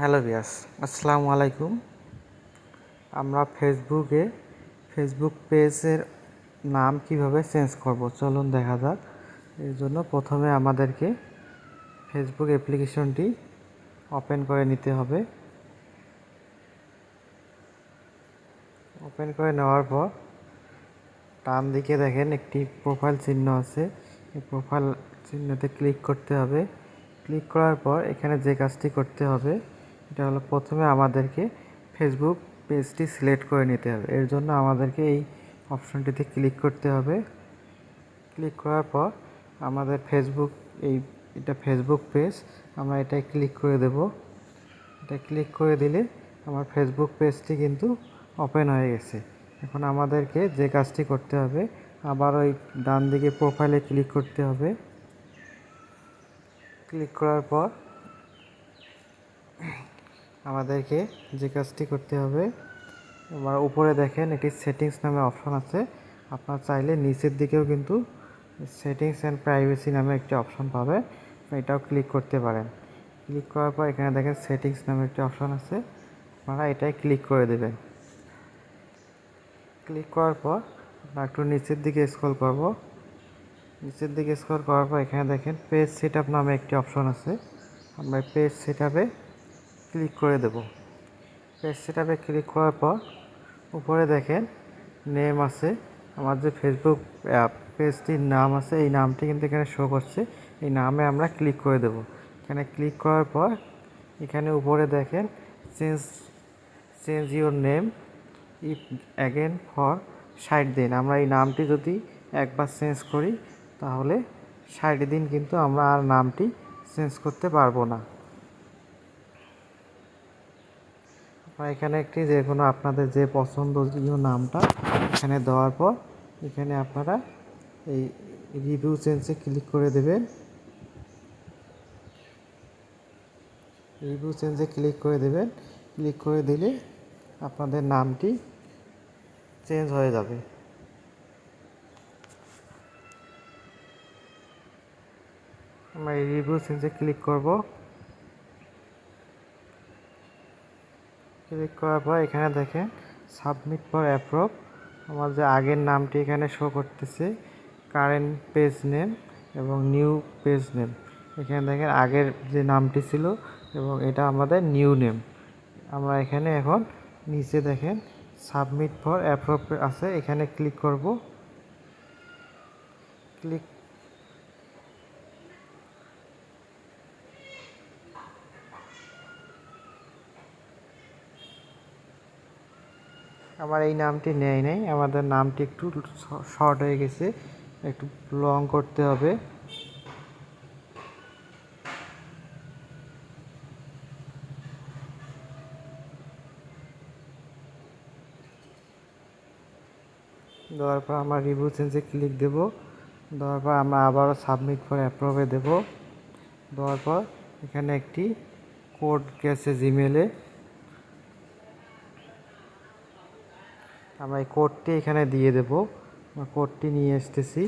Hello বিয়াস আসসালামু আলাইকুম। আমরা ফেসবুকে ফেসবুক পেজের নাম কীভাবে চেঞ্জ করব চলুন দেখা যাক। এর জন্য প্রথমে আমাদেরকে ফেসবুক অ্যাপ্লিকেশনটি ওপেন করে নিতে হবে। ওপেন করে নেওয়ার পর ডান দিকে দেখেন একটি প্রোফাইল চিহ্ন আছে। এই প্রোফাইল চিহ্নতে ক্লিক করতে হবে। ক্লিক করার পর এখানে যে কাজটি করতে হবে এটা হলো প্রথমে আমাদেরকে ফেসবুক পেজটি সিলেক্ট করে নিতে হবে। এর জন্য আমাদেরকে এই অপশনটিতে ক্লিক করতে হবে। ক্লিক করার পর আমাদের ফেসবুক এই এটা ফেসবুক পেজ আমরা এটাই ক্লিক করে দেব। এটা ক্লিক করে দিলে আমার ফেসবুক পেজটি কিন্তু ওপেন হয়ে গেছে। এখন আমাদেরকে যে কাজটি করতে হবে, আবার ওই ডান দিকে প্রোফাইলে ক্লিক করতে হবে। ক্লিক করার পর আমাদেরকে যে কাজটি করতে হবে, আমার উপরে দেখেন একটি সেটিংস নামে অপশন আছে। আপনার চাইলে নিচের দিকেও কিন্তু সেটিংস অ্যান্ড প্রাইভেসি নামে একটি অপশন পাবে। এটাও ক্লিক করতে পারেন। ক্লিক করার পর এখানে দেখেন সেটিংস নামে একটি অপশন আছে। আপনারা এটাই ক্লিক করে দেবেন। ক্লিক করার পর আমরা একটু নিচের দিকে স্ক্রল করব। নিচের দিকে স্ক্রল করার পর এখানে দেখেন পেজ সেট নামে একটি অপশন আছে। আমরা পেজ সেট ক্লিক করে দেব। পেজ সেট আপে ক্লিক করার পর, উপরে দেখেন নেম আছে, আমার যে ফেসবুক পেজটির নাম আছে, এই নামটি কিন্তু এখানে শো করছে। এই নামে আমরা ক্লিক করে দেব। এখানে ক্লিক করার পর, এখানে উপরে দেখেন change change your name if again for ষাট দিন। আমরা এই নামটি যদি একবার চেঞ্জ করি, তাহলে ষাট দিন কিন্তু আমরা আর নামটি চেঞ্জ করতে পারব না। আপনারা এখানে একটি যে কোনো আপনাদের যে পছন্দনীয় নামটা এখানে দেওয়ার পর এখানে আপনারা এই রিভিউ চেঞ্জে ক্লিক করে দেবেন। রিভিউ চেঞ্জে ক্লিক করে দেবেন। ক্লিক করে দিলে আপনাদের নামটি চেঞ্জ হয়ে যাবে। আমরা এই রিভিউ চেঞ্জে ক্লিক করব। ক্লিক করার পর এখানে দেখেন সাবমিট ফর অ্যাপ্রুভ আমার যে আগের নামটি এখানে শো করতেছে কারেন্ট পেজ নেম এবং নিউ পেজ নেম এখানে দেখেন আগের যে নামটি ছিল এবং এটা আমাদের নিউ নেম আমরা এখানে এখন নিচে দেখেন সাবমিট ফর অ্যাপ্রুভ আছে, এখানে ক্লিক করব। ক্লিক আমার এই নামটি নেয় নাই, আমাদের নামটি একটু শর্ট হয়ে গেছে, একটু লং করতে হবে। দেওয়ার পর আমরা রিভিউ চেঞ্জে ক্লিক দেব, দেওয়ার পর আমরা আবারও সাবমিট করে অ্যাপ্রুভে দেব। দেওয়ার পর এখানে একটি কোড গেছে জিমেলে আমরা এই কোডটি এখানে দিয়ে দেব। কোডটি নিয়ে আসতেছি।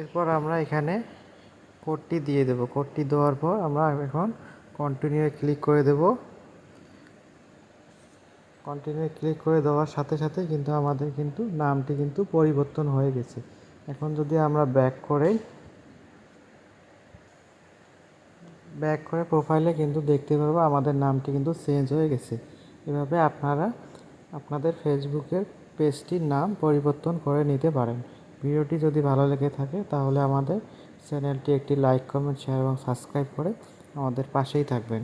এরপর আমরা এখানে কোডটি দিয়ে দেব। কোডটি দেওয়ার পর আমরা এখন কন্টিনিউ ক্লিক করে দেব। কন্টিনিউ ক্লিক করে দেওয়ার সাথে সাথে কিন্তু আমাদের কিন্তু নামটি কিন্তু পরিবর্তন হয়ে গেছে। এখন যদি আমরা ব্যাক করে ব্যাক করে প্রোফাইলে কিন্তু দেখতে পারব আমাদের নামটি কিন্তু চেঞ্জ হয়ে গেছে। এভাবে আপনারা আপনাদের ফেসবুকের পেজটির নাম পরিবর্তন করে নিতে পারেন। ভিডিওটি যদি ভালো লেগে থাকে তাহলে আমাদের চ্যানেলটি একটি লাইক কমেন্ট শেয়ার এবং সাবস্ক্রাইব করে আমাদের পাশেই থাকবেন।